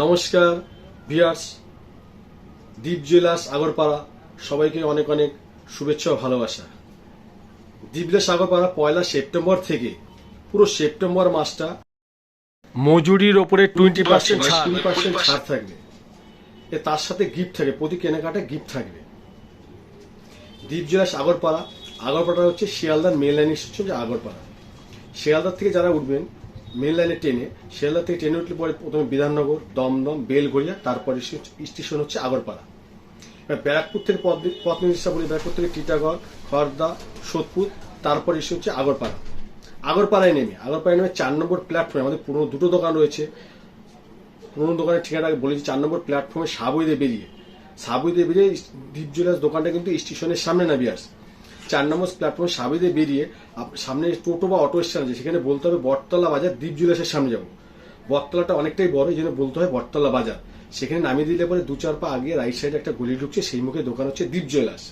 নমস্কার ভিয়ার্স দ্বীপ জুয়েলার্স আগরপাড়া, সবাইকে অনেক অনেক শুভেচ্ছা ও ভালোবাসা। দ্বীপ জুয়েলার্স আগরপাড়া পয়লা সেপ্টেম্বর থেকে পুরো সেপ্টেম্বর মাসটা মজুরির ওপরে টোয়েন্টি পার্সেন্ট কুড়ি পার্সেন্ট ছাড় থাকবে। এ তার সাথে গিফট থাকবে প্রতি কেনাকাটা গিফট থাকবে। দ্বীপ আগরপাড়া আগরপাড়া হচ্ছে শিয়ালদার মেল লাইন হচ্ছে আগরপাড়া। শিয়ালদার থেকে যারা উঠবেন মেন লাইনে ট্রেনে শিয়ালদা থেকে ট্রেনে উঠলে পরে প্রথমে বিধাননগর, দমদম, বেলঘড়িয়া, তারপরে স্টেশন হচ্ছে আগরপাড়া। এবার ব্যারাকপুর থেকে পথ নির্দেশা বলি ব্যারাকপুর থেকে টিটাগড় খড়দা সোদপুর, তারপরে এসে হচ্ছে আগরপাড়া। আগরপাড়ায় নেমে আগরপাড়ায় নেমে চার নম্বর প্ল্যাটফর্মে আমাদের পুরনো দুটো দোকান রয়েছে। পুরনো দোকানের ঠিকানা আগে বলেছি, চার নম্বর প্ল্যাটফর্মে সাবইতে বেরিয়ে। সাবইতে বেরিয়ে দ্বীপ জুয়েলার্স দোকানটা কিন্তু স্টেশনের সামনে নামিয়ে বিয়ার্স চার নম্বর প্ল্যাটফর্মে সাবিতে বেরিয়ে সামনে টোটো বা অটো স্ট্যান্ড আছে সেখানে বলতে হবে বটতলা বাজার দ্বীপ জুয়েলার্সের সামনে যাব। বটতলাটা অনেকটাই বড়, এই জন্য বলতে হয় বটতলা বাজার। সেখানে নামিয়ে দিলে পরে দু চার পা আগে রাইট সাইডে একটা গলি ঢুকছে, সেই মুখে দোকান হচ্ছে দ্বীপ জুয়েলার্স।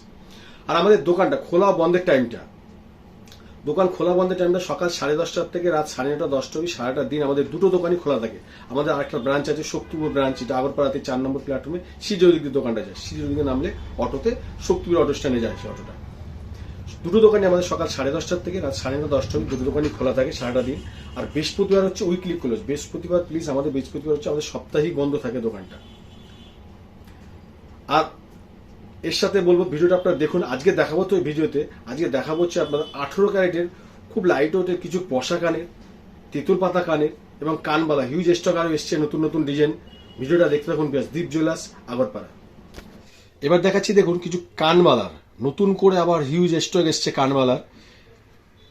আর আমাদের দোকানটা খোলা বন্ধের টাইমটা দোকান খোলা বন্ধের টাইমটা সকাল সাড়ে দশটার থেকে রাত সাড়ে নটা দশটা অবধি, সারাটা দিন আমাদের দুটো দোকানই খোলা থাকে। আমাদের আরেকটা ব্রাঞ্চ আছে শক্তিপুর ব্রাঞ্চ এটা আগরপাড়াতে চার নম্বর প্ল্যাটফর্মে সিজৌদিক দোকানটা যায় সিজৌদিকে নামলে অটোতে শক্তিপুর অটো স্ট্যান্ডে যায় সে অটোটা। দুটো দোকানই আমাদের সকাল সাড়ে দশটার থেকে রাত সাড়ে নটা দশটা অবধি দুটো দোকানই খোলা থাকে সারাটা দিন। আর বৃহস্পতিবার হচ্ছে উইকলি ক্লোজ বৃহস্পতিবার প্লিজ আমাদের বৃহস্পতিবার হচ্ছে আমাদের সাপ্তাহিক বন্ধ থাকে দোকানটা। আর এর সাথে বলব, ভিডিওটা আপনারা দেখুন, আজকে দেখাবো তো এই ভিডিওতে, আজকে দেখাবো হচ্ছে আপনারা আঠেরো ক্যারেটের খুব লাইট ওয়েটের কিছু পশা কানের, তেঁতুল পাতা কানের এবং কানবালা হিউজ স্টক আরও এসছে নতুন নতুন ডিজাইন ভিডিওটা দেখতে থাকুন ব্যাস দীপ জুয়েলার্স আগরপাড়া। এবার দেখাচ্ছি দেখুন কিছু কানবালার নতুন করে আবার হিউজ স্টক এসছে কানবালার।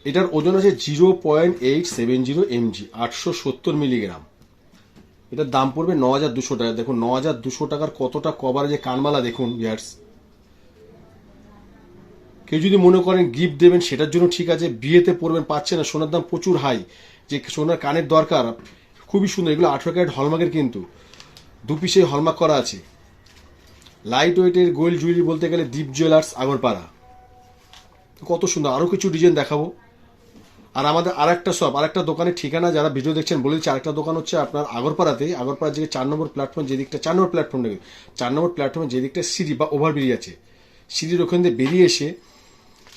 এটার ওজন আছে zero point eight seven zero mg আটশো সত্তর মিলিগ্রাম এটার দাম পড়বে ন হাজার দুশো টাকা। দেখুন ন হাজার দুশো টাকার কতটা কভার কভারেজে কানমালা দেখুন ইয়ার্স কেউ যদি মনে করেন গিফট দেবেন, সেটার জন্য ঠিক আছে, বিয়েতে পড়বেন পাচ্ছে না, সোনার দাম প্রচুর হাই যে সোনার কানের দরকার, খুবই সুন্দর। এগুলো আঠেরো ক্যারেট হলমার্কের কিন্তু। দু পিসে হলমার্ক করা আছে। লাইট ওয়েটের গোল্ড জুয়েলারি বলতে গেলে দীপ জুয়েলার্স আগরপাড়া। কত সুন্দর। আরও কিছু ডিজাইন দেখাবো। আর আমাদের আর আরেকটা শপ আরেকটা দোকানের ঠিকানা যারা ভিডিও দেখছেন বলে দিচ্ছি, আরেকটা দোকান হচ্ছে আপনার আগরপাড়াতে। আগরপাড়া যে চার নম্বর প্ল্যাটফর্ম যে দিকটা চার নম্বর প্ল্যাটফর্ম নেবে চার নম্বর প্ল্যাটফর্মে যে দিকটা সিঁড়ি বা ওভারব্রিজ আছে। সিঁড়ির ওখান দিয়ে বেরিয়ে এসে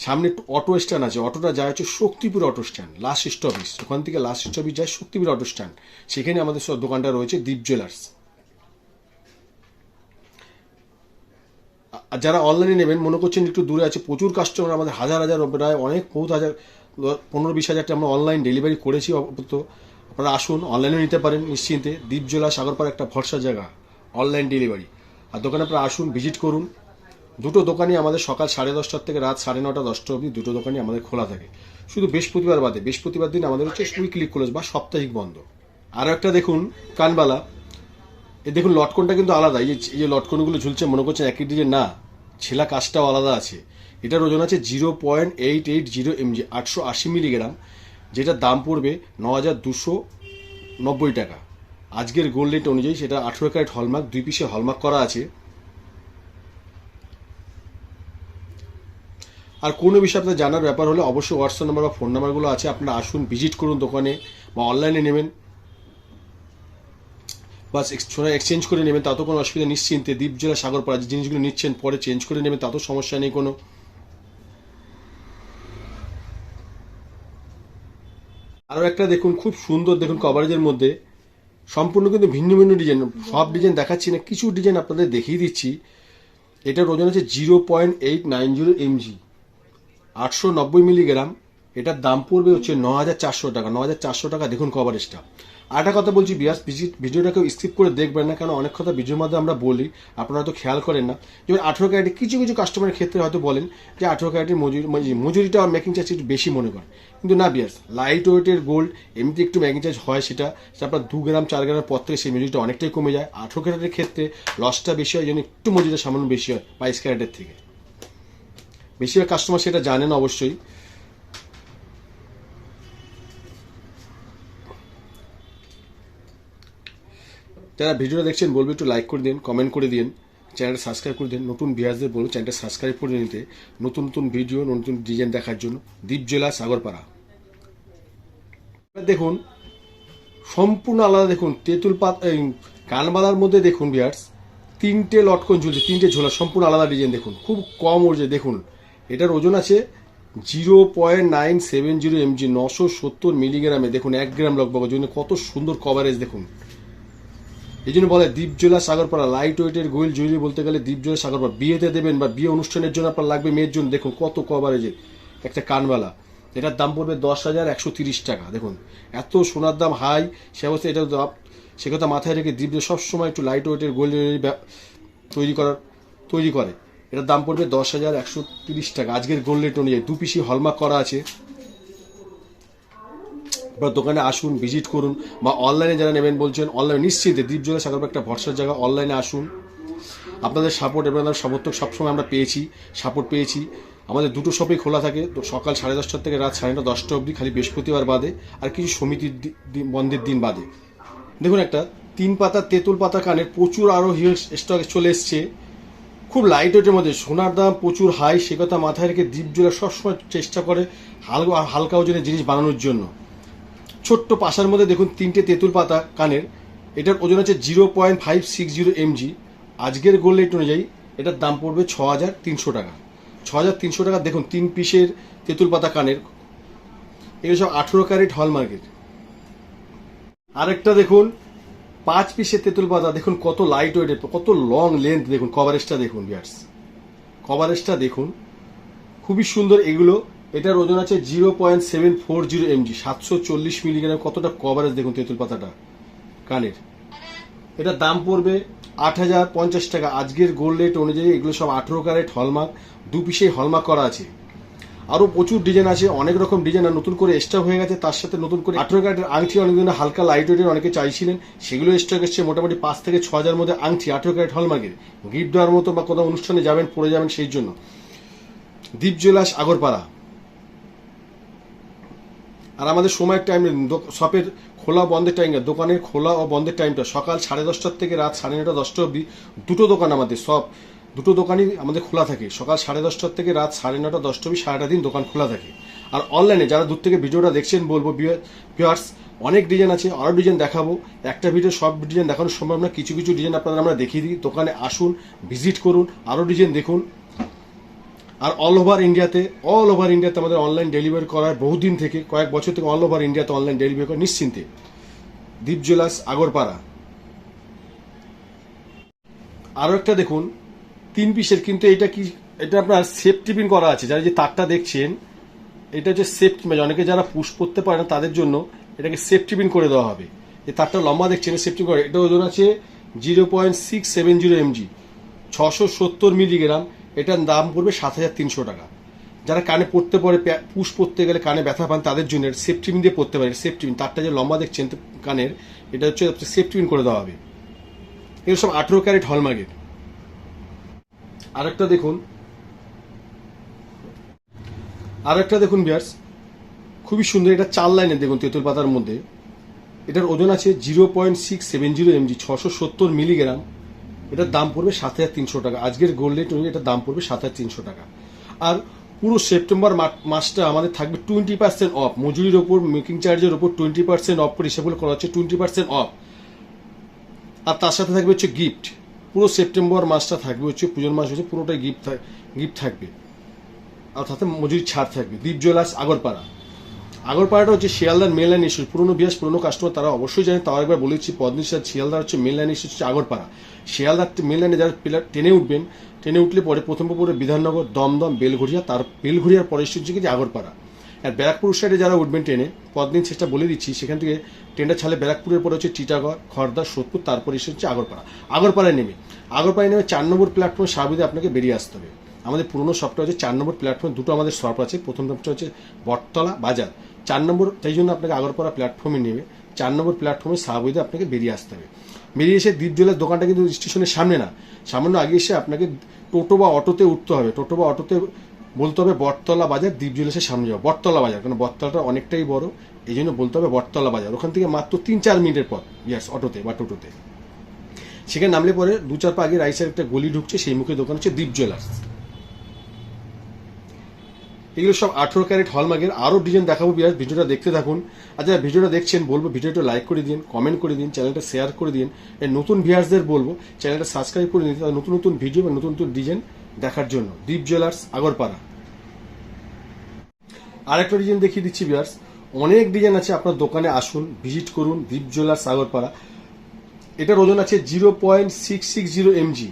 সামনে একটু অটো স্ট্যান্ড আছে। অটোটা যায় হচ্ছে Shaktipur auto stand last stoppage ওখান থেকে লাস্ট স্টপেজ যায় শক্তিপুর অটো স্ট্যান্ড সেখানে আমাদের সব দোকানটা রয়েছে দীপ জুয়েলার্স যারা অনলাইনে নেবেন, মনে করছেন একটু দূরে আছে, প্রচুর কাস্টমার আমাদের হাজার হাজার, প্রায় অনেক বহুত হাজার পনেরো বিশ হাজারটা আমরা অনলাইন ডেলিভারি করেছি অন্তত আপনারা আসুন অনলাইনে নিতে পারেন নিশ্চিন্তে। দ্বীপজোলা সাগরপাড়া একটা ভরসা জায়গা অনলাইন ডেলিভারি আর দোকানে আপনারা আসুন ভিজিট করুন। দুটো দোকানই আমাদের সকাল সাড়ে দশটার থেকে রাত সাড়ে নটা, দশটা অবধি দুটো দোকানই আমাদের খোলা থাকে। শুধু বৃহস্পতিবার বাদে, বৃহস্পতিবার দিন আমাদের হচ্ছে উইকলি ক্লোজ বা সাপ্তাহিক বন্ধ। আরও একটা দেখুন, কানবালা। এই দেখুন, লটকনটা কিন্তু আলাদা। এই যে লটকনগুলো ঝুলছে, মনে করছেন একই ডিজাইন না, ছেলা কাজটাও আলাদা আছে। এটার ওজন আছে zero point eight eight zero mg, আটশো আশি মিলিগ্রাম যেটার দাম পড়বে ন হাজার দুশো নব্বই টাকা। আজকের গোল্ড রেট অনুযায়ী সেটা আঠেরো ক্যারেট হলমার্ক, দুই পিসে হলমার্ক করা আছে। আর কোনো বিষয়ে আপনার জানার ব্যাপার হলে অবশ্যই হোয়াটসঅ্যাপ নাম্বার বা ফোন নাম্বারগুলো আছে, আপনারা আসুন ভিজিট করুন দোকানে বা অনলাইনে নেবেন। বা সোনা এক্সচেঞ্জ করে নেবেন তাতেও কোনো অসুবিধা নিশ্চিন্তে। দ্বীপজোড়া সাগরপাড়া যে জিনিসগুলো নিচ্ছেন, পরে চেঞ্জ করে নেবেন তাতেও সমস্যা নেই কোনো। আরও একটা দেখুন, খুব সুন্দর দেখুন কভারেজের মধ্যে। সম্পূর্ণ কিন্তু ভিন্ন ভিন্ন ডিজাইন সব ডিজাইন দেখাচ্ছি না, কিছু ডিজাইন আপনাদের দেখিয়ে দিচ্ছি। এটার ওজন হচ্ছে zero point eight nine zero mg আটশো নব্বই মিলিগ্রাম এটার দাম পড়বে হচ্ছে ন হাজার চারশো টাকা ন হাজার চারশো টাকা, দেখুন কভারেজটা আর একটা কথা বলছি বিয়াস ভিডিওটা কেউ স্কিপ করে দেখবেন না কারণ অনেক কথা ভিডিওর মধ্যে আমরা বলি, আপনারা হয়তো খেয়াল করেন না। যেমন আঠেরো ক্যারেটে কিছু কিছু কাস্টমারের ক্ষেত্রে হয়তো বলেন যে আঠেরো ক্যারেটের মজুরি মজুরিটা মেকিং চার্জ একটু বেশি মনে করেন। কিন্তু না বিয়াস লাইট ওয়েটের গোল্ড এমনিতে একটু মেকিং চার্জ হয় সেটা সেটা আপনার দু গ্রাম, চার গ্রামের পর থেকে সেই মজুরিটা অনেকটাই কমে যায়। আঠেরো ক্যারেটের ক্ষেত্রে লসটা বেশি হয় যেন একটু মজুরিটা সামান্য বেশি হয় বাইশ ক্যারেটের থেকে। বেশিরভাগ কাস্টমার সেটা জানেন অবশ্যই। যারা ভিডিওটা দেখছেন, বলবে একটু লাইক করে দিন কমেন্ট করে দিন চ্যানেলটা সাবস্ক্রাইব করে দিন। নতুন বিয়াসদের বলুন চ্যানেলটা সাবস্ক্রাইব করে নিতে। নতুন নতুন ভিডিও নতুন ডিজাইন দেখার জন্য দ্বীপ জেলা সাগরপাড়া দেখুন, সম্পূর্ণ আলাদা দেখুন, তেঁতুল পাত কানবালার মধ্যে দেখুন বিয়ার্স তিনটে লটকন ঝুলছে, তিনটে ঝোলা, সম্পূর্ণ আলাদা ডিজাইন দেখুন। খুব কম ওজন দেখুন, এটার ওজন আছে zero point nine seven zero mg নশো সত্তর মিলিগ্রামে দেখুন, এক গ্রাম লগভগ ওজন্য কত সুন্দর কভারেজ দেখুন। এই জন্য বলে দ্বীপজোলা সাগরপাড়া লাইট ওয়েটের গোয়েল জুয়েলারি বলতে গেলে দ্বীপজোলা সাগরপাড়া বিয়েতে দেবেন বা বিয়ে অনুষ্ঠানের জন্য আপনার লাগবে মেয়ের জন্য। দেখুন কত কভারেজের একটা কানবালা। এটার দাম পড়বে দশ হাজার একশো তিরিশ টাকা। দেখুন, এত সোনার দাম হাই সে অবস্থায় এটা সে কথা মাথায় রেখে দ্বীপ সবসময় একটু লাইট ওয়েটের গোল্ড তৈরি করার, তৈরি করে। এটার দাম পড়বে দশ হাজার একশো তিরিশ টাকা। আজকের গোল্ড রেট অনুযায়ী দু পিসি হলমার্ক করা আছে। বা দোকানে আসুন ভিজিট করুন বা অনলাইনে যারা নেবেন বলছেন অনলাইনে নিশ্চিন্তে দ্বীপজোড়া সাগর একটা ভরসার জায়গা অনলাইনে আসুন। আপনাদের সাপোর্ট এবং আপনাদের সমর্থক সবসময় আমরা পেয়েছি সাপোর্ট পেয়েছি। আমাদের দুটো শপেই খোলা থাকে, তো সকাল সাড়ে দশটার থেকে রাত সাড়ে নটা, দশটা অবধি, খালি বৃহস্পতিবার বাদে আর কিছু সমিতির বন্ধের দিন বাদে। দেখুন একটা, তিন পাতা তেঁতুল পাতা কানের প্রচুর আরও স্টক চলে এসছে। খুব লাইট ওয়েটের মধ্যে, সোনার দাম প্রচুর হাই সে কথা মাথায় রেখে দ্বীপজোড়া সবসময় চেষ্টা করে হালকা হালকা ওজনের জিনিস বানানোর জন্য। ছোট্ট পাশার মধ্যে দেখুন তিনটে তেঁতুল পাতা কানের। এটার ওজন আছে zero point five six zero mg. আজকের গোল্ড রেট অনুযায়ী এটার দাম পড়বে ছ হাজার তিনশো টাকা। ছ হাজার তিনশো টাকা, দেখুন, তিন পিসের তেঁতুল পাতা কানের। এগুলো সব আঠেরো ক্যারেট হলমার্কের। আরেকটা দেখুন, পাঁচ পিসের তেঁতুল পাতা, দেখুন কত লাইট ওয়েটের কত লং লেন্থ দেখুন কভারেজটা দেখুন বিয়ার্স কভারেজটা দেখুন, খুবই সুন্দর এগুলো এটার ওজন আছে zero point seven four zero mg সাতশো চল্লিশ মিলিগ্রাম। কতটা কভারেজ দেখুন তেঁতুল পাতাটা? কানের। এটার দাম পড়বে আট হাজার পঞ্চাশ টাকা। আজকের গোল্ড রেট অনুযায়ী এগুলো সব আঠেরো ক্যারেট হলমার্ক দু পিসেই হলমার্ক করা আছে। আরও প্রচুর ডিজাইন আছে, অনেক রকম ডিজাইন আর নতুন করে স্টক হয়ে গেছে, তার সাথে নতুন করে আঠেরো ক্যারেটের আংটি অনেকদিন হালকা লাইট ওয়েটের অনেকে চাইছিলেন, সেগুলো স্টক এসছে মোটামুটি পাঁচ থেকে ছ হাজার মধ্যে আংটি, আঠেরো ক্যারেট হলমার্কের গিফট দেওয়ার মতো বা কোথাও অনুষ্ঠানে যাবেন, পড়ে যাবেন সেই জন্য। দ্বীপ জুয়েলার্স আগরপাড়া। আর আমাদের সময়ের টাইম শপের খোলা বন্ধের টাইম দোকানের খোলা ও বন্ধের টাইমটা সকাল সাড়ে দশটার থেকে রাত সাড়ে নটা দশটা অবধি দুটো দোকান আমাদের, সব দুটো দোকানই আমাদের খোলা থাকে। সকাল সাড়ে দশটার থেকে রাত সাড়ে নটা দশটা অবধি সারাটা দিন দোকান খোলা থাকে। আর অনলাইনে যারা দূর থেকে ভিডিওটা দেখছেন, বলব ভিউয়ার্স অনেক ডিজাইন আছে আরও ডিজাইন দেখাবো। একটা ভিডিও সব ডিজাইন দেখানো সম্ভব না, কিছু কিছু ডিজাইন আপনাদের আমরা দেখিয়ে দিই। দোকানে আসুন ভিজিট করুন আরও ডিজাইন দেখুন। আর অল ওভার ইন্ডিয়াতে অল ওভার ইন্ডিয়াতে আমাদের অনলাইন ডেলিভারি করার বহুদিন থেকে, কয়েক বছর থেকে অল ওভার ইন্ডিয়াতে অনলাইন ডেলিভারি করে নিশ্চিন্তে। দ্বীপ জুয়েলার্স আগরপাড়া। আরও একটা দেখুন, তিন পিসের, কিন্তু এটা কি, এটা আপনার সেফটি পিন করা আছে। যারা যে তারটা দেখছেন, এটা হচ্ছে সেফটি মানে অনেকে যারা পুশ করতে পারে না তাদের জন্য এটাকে সেফটি পিন করে দেওয়া হবে। এই তারটা লম্বা দেখছেন সেফটি করে এটা ওজন আছে zero point six seven zero mg ছশো সত্তর মিলিগ্রাম এটার দাম পড়বে সাত হাজার তিনশো টাকা। যারা কানে পড়তে পারে পুশ পড়তে গেলে কানে ব্যথা পান, তাদের জন্য সেফটি পিন দিয়ে পড়তে পারে। সেফটি তারটা যে লম্বা দেখছেন কানের, এটা হচ্ছে সেফটি পিন করে দেওয়া হবে। এগুলো সব আঠেরো ক্যারেট হলমার্কের আরেকটা দেখুন। আরেকটা দেখুন বিয়ার্স খুবই সুন্দর এটা চার লাইনের দেখুন তেঁতুল পাতার মধ্যে। এটার ওজন আছে zero point six seven zero mg ছশো সত্তর মিলিগ্রাম এটার দাম পড়বে সাত হাজার তিনশো টাকা। আজকের গোল্ড রেট অনুযায়ী এটার দাম পড়বে সাত হাজার তিনশো টাকা। আর পুরো সেপ্টেম্বর মাসটা আমাদের থাকবে টোয়েন্টি পার্সেন্ট অফ মজুরির ওপর মেকিং চার্জের ওপর টোয়েন্টি পার্সেন্ট অফ করে হিসাবগুলো করা হচ্ছে টোয়েন্টি পার্সেন্ট অফ আর তার সাথে থাকবে হচ্ছে গিফট পুরো সেপ্টেম্বর মাসটা থাকবে হচ্ছে, পুজোর মাস হচ্ছে, পুরোটাই গিফট গিফট থাকবে। আর তাতে মজুরি ছাড় থাকবে। দ্বীপ জুয়েলার্স আগরপাড়া। আগরপাড়াটা হচ্ছে শিয়ালদার মেন লাইন ইস্যু পুরনো বিয়াস পুরনো কাস্টমার তারা অবশ্যই জানে। তাও একবার বলেছি পদ্মনিশার শিয়ালদার হচ্ছে মেন লাইন ইস্যু হচ্ছে আগরপাড়া। শিয়ালদার মেন লাইনে যারা পিলার ট্রেনে উঠবেন ট্রেনে উঠলে পরে প্রথম পরে বিধাননগর, দমদম, বেলঘড়িয়া, তার বেলঘড়িয়ার পরে এসে হচ্ছে কি যে আগরপাড়া। আর ব্যারাকপুর সাইডে যারা উঠবেন ট্রেনে পদ্মিন সেটা বলে দিচ্ছি, সেখান থেকে ট্রেনটা ছাড়লে ব্যারাকপুরের পরে হচ্ছে টিটাগড় খড়দা সোদপুর, তারপরে এসে হচ্ছে আগরপাড়া। আগরপাড়ায় নেমে। আগরপাড়ায় নেমে চার নম্বর প্ল্যাটফর্মে সাবিদে আপনাকে বেরিয়ে আসতে হবে। আমাদের পুরনো শপটা হচ্ছে চার নম্বর প্ল্যাটফর্ম দুটো আমাদের শপ আছে। প্রথম শপটা হচ্ছে বটতলা বাজার। চার নম্বর তাই জন্য আপনাকে আগরপাড়া প্ল্যাটফর্মে নেবে। চার নম্বর প্ল্যাটফর্মে সাহাবুদে আপনাকে বেরিয়ে আসতে হবে। বেরিয়ে এসে দ্বীপ জলের দোকানটা কিন্তু স্টেশনের সামনে না। সামান্য আগে এসে আপনাকে টোটো বা অটোতে উঠতে হবে। টোটো বা অটোতে বলতে হবে বটতলা বাজার দ্বীপ জুয়েলার্সের সামনে যাব। বটতলা বাজার, কারণ বটতলাটা অনেকটাই বড়। এই জন্য বলতে হবে বটতলা বাজার। ওখান থেকে মাত্র তিন চার মিনিটের পর ইয়াস, অটোতে বা টোটোতে। সেখানে নামলে পরে দু চার পা আগে রাইসের একটা গলি ঢুকছে, সেই মুখে দোকান হচ্ছে দ্বীপ জুয়েলার্স। এগুলো সব আঠেরো ক্যারেট হলমার্কের আরও ডিজাইন দেখাবো বিরাজ ভিডিওটা দেখতে থাকুন। যারা ভিডিওটা দেখছেন, বলব ভিডিওটা লাইক করে দিন কমেন্ট করে দিন চ্যানেলটা শেয়ার করে দিন। এই নতুন ভিউয়ার্সদের বলব চ্যানেলটা সাবস্ক্রাইব করে দিন নতুন নতুন ভিডিও বা নতুন নতুন ডিজাইন দেখার জন্য। দীপ জুয়েলার্স আগরপাড়া। আরেকটা ডিজাইন দেখিয়ে দিচ্ছি বিয়ার্স অনেক ডিজাইন আছে, আপনার দোকানে আসুন ভিজিট করুন দীপ জুয়েলার্স আগরপাড়া। এটার ওজন আছে zero point six six zero mg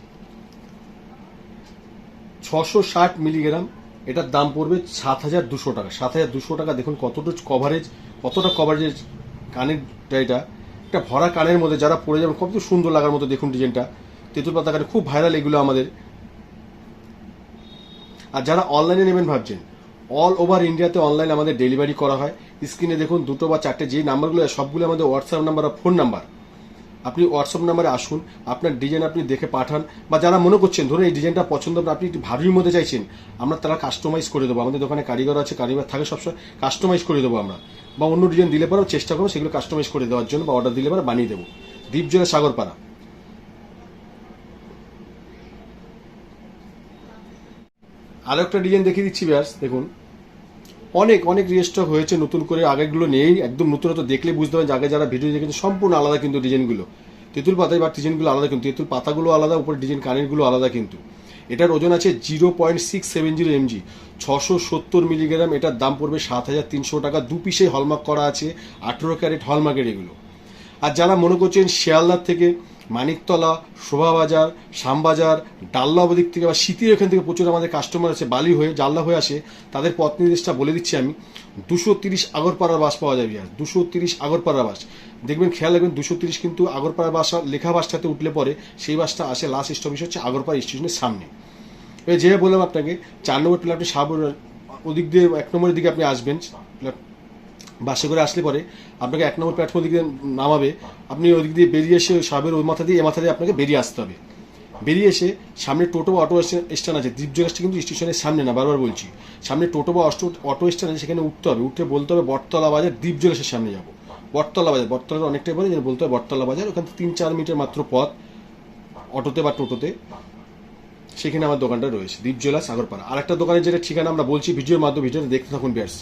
ছশো ষাট মিলিগ্রাম এটার দাম পড়বে সাত হাজার দুশো টাকা। সাত হাজার দুশো টাকা, দেখুন কতটা কভারেজ কতটা কভারেজ কানের এটা। একটা ভরা কানের মধ্যে যারা পড়ে যাবেন, কত সুন্দর লাগার মতো দেখুন ডিজাইনটা। তেঁতুল পাতা কানে খুব ভাইরাল এগুলো আমাদের। আর যারা অনলাইনে নেবেন ভাবছেন অল ওভার ইন্ডিয়াতে অনলাইন আমাদের ডেলিভারি করা হয়। স্ক্রিনে দেখুন দুটো বা চারটে যে নাম্বারগুলো সবগুলো আমাদের হোয়াটসঅ্যাপ নাম্বার আর ফোন নাম্বার আপনি হোয়াটসঅ্যাপ নাম্বারে আসুন, আপনার ডিজাইন আপনি দেখে পাঠান, বা যারা মনে করছেন, ধরুন এই ডিজাইনটা পছন্দ, আপনি একটু ভারীর মধ্যে চাইছেন, আমরা তারা কাস্টমাইজ করে দেবো। আমাদের দোকানে কারিগর আছে, কারিগর থাকে সবসময় কাস্টমাইজ করে দেবো আমরা। বা অন্য ডিজাইন দিলে পরেও চেষ্টা করব সেগুলো কাস্টমাইজ করে দেওয়ার জন্য, বা অর্ডার দিলে পরে বানিয়ে দেবো। দ্বীপজলে সাগরপাড়া। আরও একটা ডিজাইন দেখিয়ে দিচ্ছি, ব্যাস, দেখুন। অনেক অনেক রিস্টক হয়েছে নতুন করে আগেগুলো নেই, একদম নতুনত্ব দেখলে বুঝতে পারেন আগে যারা ভিডিও দেখেছে সম্পূর্ণ আলাদা কিন্তু ডিজাইনগুলো। তেঁতুল পাতায় বা ডিজাইনগুলো আলাদা কিন্তু, তেঁতুল পাতাগুলো আলাদা, উপরে ডিজাইন কানেরগুলো আলাদা কিন্তু। এটার ওজন আছে zero point six seven zero mg ছশো সত্তর মিলিগ্রাম এটার দাম পড়বে সাত হাজার তিনশো টাকা। দু পিসে হলমার্ক করা আছে, আঠেরো ক্যারেট হলমার্কের এগুলো। আর যারা মনে করছেন শিয়ালদার থেকে মানিকতলা, শোভাবাজার, শ্যামবাজার, ডাল্লা দিক থেকে বা শীতের এখান থেকে প্রচুর আমাদের কাস্টমার আছে, বালি হয়ে জাল্লা হয়ে আসে, তাদের পথ নির্দেশটা বলে দিচ্ছি আমি। দুশো তিরিশ আগরপাড়ার বাস পাওয়া যাবে আর দুশো তিরিশ আগরপাড়ার বাস। দেখবেন, খেয়াল রাখবেন, দুশো তিরিশ কিন্তু আগরপাড়া বাস লেখা বাসটাতে উঠলে পরে সেই বাসটা আসে লাস্ট স্টপেজ হচ্ছে আগরপাড়া স্টেশনের সামনে। এবার যেভাবে বললাম আপনাকে, চার নম্বর প্ল্যাটফর্ম সাবর ওদিক দিয়ে এক নম্বরের দিকে আপনি আসবেন বাসে করে আসলে পরে আপনাকে এক নম্বর প্ল্যাটফর্ম দিকে নামাবে। আপনি ওদিক দিয়ে বেরিয়ে এসে সাবের ওই মাথা দিয়ে এ মাথা দিয়ে আপনাকে বেরিয়ে আসতে হবে। বেরিয়ে এসে সামনে টোটো বা অটো স্ট্যান্ড আছে। দ্বীপ জগাসটা কিন্তু স্টেশনের সামনে না, বারবার বলছি। সামনে টোটো বা অটো অটো স্ট্যান্ড আছে, সেখানে উঠতে হবে। উঠে বলতে হবে বটতলা বাজার দ্বীপ জগাসের সামনে যাব। বটতলা বাজার, বটতলার অনেকটাই বলে বলতে হবে বটতলা বাজার, ওখান থেকে তিন চার মিনিটের মাত্র পথ অটোতে বা টোটোতে। সেখানে আমার দোকানটা রয়েছে। দ্বীপ জেলা সাগরপাড়া। আর একটা দোকানের যেটা ঠিকানা আমরা বলছি, ভিডিওর মাধ্যমে ভিডিওটা দেখতে থাকুন, বিয়ার্স।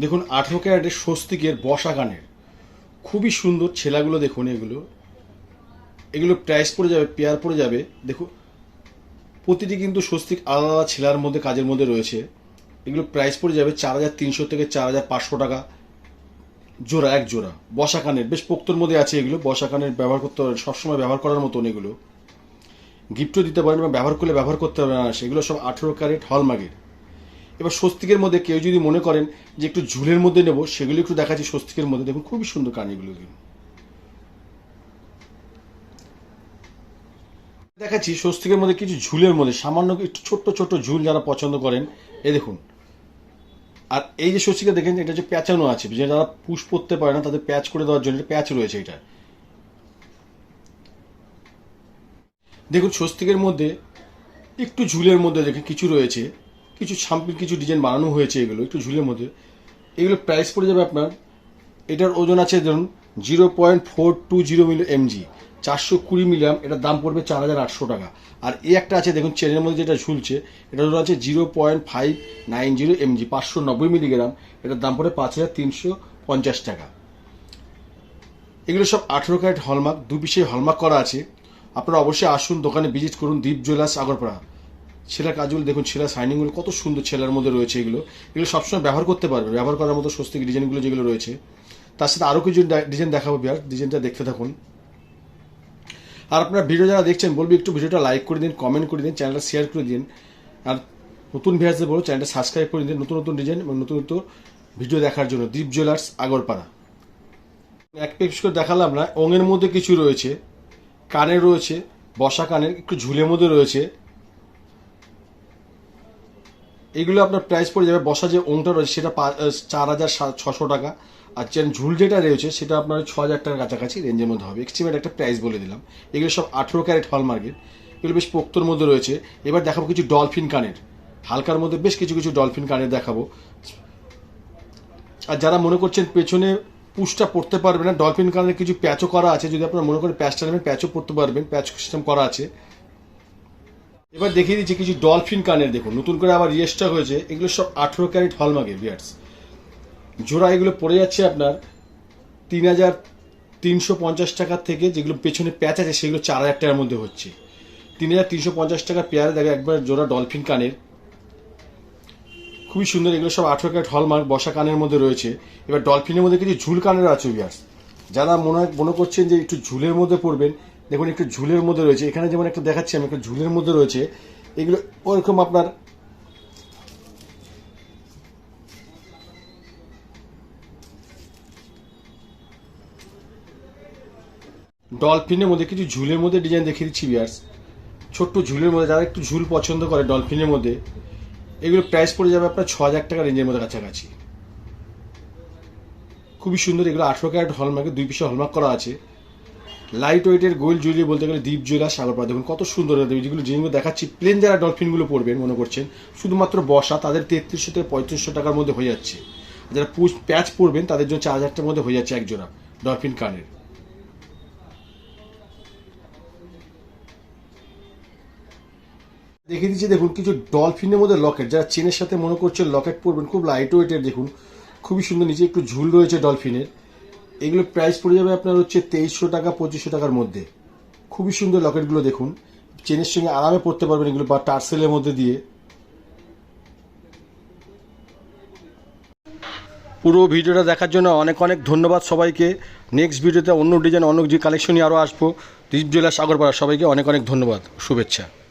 দেখুন, আঠেরো ক্যারেটের স্বস্তিকের বসা গানের। খুবই সুন্দর ছেলাগুলো দেখুন এগুলো। এগুলো প্রাইস পড়ে যাবে পেয়ার পড়ে যাবে। দেখুন, প্রতিটি কিন্তু স্বস্তিক আলাদা আলাদা ছেলার মধ্যে, কাজের মধ্যে রয়েছে। এগুলো প্রাইস পড়ে যাবে চার হাজার তিনশো থেকে চার হাজার পাঁচশো টাকা। জোড়া, এক জোড়া। বসা কানের বেশ পোক্তর মধ্যে আছে এগুলো। বসা কানের ব্যবহার করতে হবে, সবসময় ব্যবহার করার মতন এগুলো। গিফটও দিতে পারেন বা ব্যবহার করলে ব্যবহার করতে হবে না সেগুলো সব আঠেরো ক্যারেট হলমার্কের এবার স্বস্তিকের মধ্যে কেউ যদি মনে করেন যে একটু ঝুলের মধ্যে নেব, সেগুলো একটু দেখাচ্ছি স্বস্তিকের মধ্যে। দেখুন, খুবই সুন্দর কানেগুলো দেখাচ্ছি স্বস্তিকের মধ্যে কিছু ঝুলের মধ্যে, সামান্য একটু ছোট্ট ছোট্ট ঝুল যারা পছন্দ করেন। এ দেখুন। আর এই যে স্বস্তিকা দেখেন, এটা যে প্যাঁচানো আছে। যে যারা পুষ পড়তে পারে না, তাদের প্যাচ করে দেওয়ার জন্য প্যাচ রয়েছে এটা। দেখুন, স্বস্তিকের মধ্যে একটু ঝুলের মধ্যে দেখে কিছু রয়েছে। কিছু সাম্পিল কিছু ডিজাইন বানানো হয়েছে এগুলো, একটু ঝুলের মধ্যে। এগুলো প্রাইস পড়ে যাবে আপনার, এটার ওজন আছে ধরুন zero point four two zero milli mg চারশো কুড়ি মিলিগ্রাম এটার দাম পড়বে চার হাজার আটশো টাকা। আর এই একটা আছে, দেখুন চেনের মধ্যে যেটা ঝুলছে, এটার ওজন আছে zero point five nine zero mg পাঁচশো নব্বই মিলিগ্রাম এটার দাম পড়বে পাঁচ হাজার তিনশো পঞ্চাশ টাকা। এগুলো সব আঠেরো ক্যারেট হলমার্ক, দু পিসে হলমার্ক করা আছে। আপনারা অবশ্যই আসুন, দোকানে ভিজিট করুন দীপ জুয়েলার্স আগরপাড়া। ছেলার কাজগুলো দেখুন, ছেলার শাইনিংগুলো কত সুন্দর ছেলার মধ্যে রয়েছে এগুলো। এগুলো সবসময় ব্যবহার করতে পারবে, ব্যবহার করার মতো স্বস্তিক ডিজাইনগুলো যেগুলো রয়েছে। তার সাথে আরও কিছু ডিজাইন দেখাবো বিয়ার ডিজাইনটা দেখতে থাকুন। আর আপনারা ভিডিও যারা দেখছেন, বলব একটু ভিডিওটা লাইক করে দিন কমেন্ট করে দিন চ্যানেলটা শেয়ার করে দিন। আর নতুন ভিউয়ার্সদের বলব চ্যানেলটা সাবস্ক্রাইব করে দিন, নতুন নতুন ডিজাইন এবং নতুন নতুন ভিডিও দেখার জন্য। দীপ জুয়েলার্স আগরপাড়া। এক পিস করে দেখালাম না, ওঙের মধ্যে কিছু রয়েছে, কানের রয়েছে, বসা কানের, একটু ঝুলের মধ্যে রয়েছে। এগুলো আপনার প্রাইস পড়ে যাবে। বসা যে ওংটা রয়েছে, সেটা চার হাজার ছশো টাকা। আর চেন ঝুল যেটা রয়েছে, সেটা আপনার ছ হাজার টাকার কাছাকাছি রেঞ্জের মধ্যে হবে। এক্সট্রিমেট একটা প্রাইস বলে দিলাম। এগুলো সব আঠেরো ক্যারেট হলমার্কের এগুলো বেশ পোক্তর মধ্যে রয়েছে। এবার দেখাবো কিছু ডলফিন কানের। হালকার মধ্যে বেশ কিছু কিছু ডলফিন কানের দেখাবো। আর যারা মনে করছেন পেছনে পুষটা পড়তে পারবে না ডলফিন কানের কিছু প্যাচও করা আছে। যদি আপনারা মনে করেন প্যাচটা নেবেন প্যাচও পড়তে পারবেন। প্যাচ সিস্টেম করা আছে। এবার দেখিয়ে দিচ্ছি কিছু ডলফিন কানের, দেখুন, নতুন করে আবার রিস্টক হয়েছে, এগুলো সব আঠেরো ক্যারেট হলমার্কের বিয়ার্স জোড়া এগুলো পড়ে যাচ্ছে আপনার তিন হাজার তিনশো পঞ্চাশ টাকার থেকে যেগুলো পেছনে প্যাচ আছে, সেগুলো চার হাজার টাকার মধ্যে হচ্ছে। তিন হাজার তিনশো পঞ্চাশ টাকা পেয়ারে দেখে, একবার জোড়া ডলফিন কানের। খুবই সুন্দর, এগুলো সব আঠেরো ক্যারেট হলমার্ক, বসা কানের মধ্যে রয়েছে। এবার ডলফিনের মধ্যে কিছু ঝুল কানের আছে বিয়ার্স যারা মনে মনে করছেন যে একটু ঝুলের মধ্যে পড়বেন দেখুন, একটু ঝুলের মধ্যে রয়েছে। এখানে যেমন একটা দেখাচ্ছি, আমি একটা ঝুলের মধ্যে রয়েছে। এগুলো ওরকম আপনার ডলফিনের মধ্যে কিছু ঝুলের মধ্যে ডিজাইন দেখিয়ে দিচ্ছি বিয়ার্স ছোট্ট ঝুলের মধ্যে, যারা একটু ঝুল পছন্দ করে ডলফিনের মধ্যে, এগুলো প্রাইস পড়ে যাবে আপনার ছ হাজার টাকা রেঞ্জের মধ্যে কাছাকাছি। খুবই সুন্দর, এগুলো আঠেরো ক্যারেট হলমার্কে দুই পিসে হলমার্ক করা আছে। লাইট ওয়েটের গোল জুয়েলারি বলতে গেলে দ্বীপ জুয়েলার সাগরপাড়া দেখুন, কত সুন্দর যেগুলো যেগুলো দেখাচ্ছি প্লেন যারা ডলফিনগুলো পড়বেন মনে করছেন, শুধুমাত্র বসা তাদের তেত্রিশশো থেকে পঁয়ত্রিশশো টাকার মধ্যে হয়ে যাচ্ছে। যারা পুষ প্যাচ পড়বেন তাদের জন্য চার হাজার টাকার মধ্যে হয়ে যাচ্ছে এক জোড়া ডলফিন কানের দেখিয়ে দিচ্ছি, দেখুন, কিছু ডলফিনের মধ্যে লকেট যারা চেনের সাথে মনে করছে লকেট পরবেন, খুব লাইট ওয়েটের দেখুন, খুবই সুন্দর, নিচে একটু ঝুল রয়েছে ডলফিনের এগুলো প্রাইস পড়ে যাবে আপনার হচ্ছে তেইশশো টাকা, পঁচিশশো টাকার মধ্যে। খুবই সুন্দর লকেটগুলো দেখুন। চেনের সঙ্গে আরামে পড়তে পারবেন এগুলো বা টার্সেলের মধ্যে দিয়ে। পুরো ভিডিওটা দেখার জন্য অনেক অনেক ধন্যবাদ সবাইকে। নেক্সট ভিডিওতে অন্য ডিজাইন অন্য যে কালেকশনই আরও আসব দ্বীপ জেলা সাগরপাড়া। সবাইকে অনেক অনেক ধন্যবাদ। শুভেচ্ছা।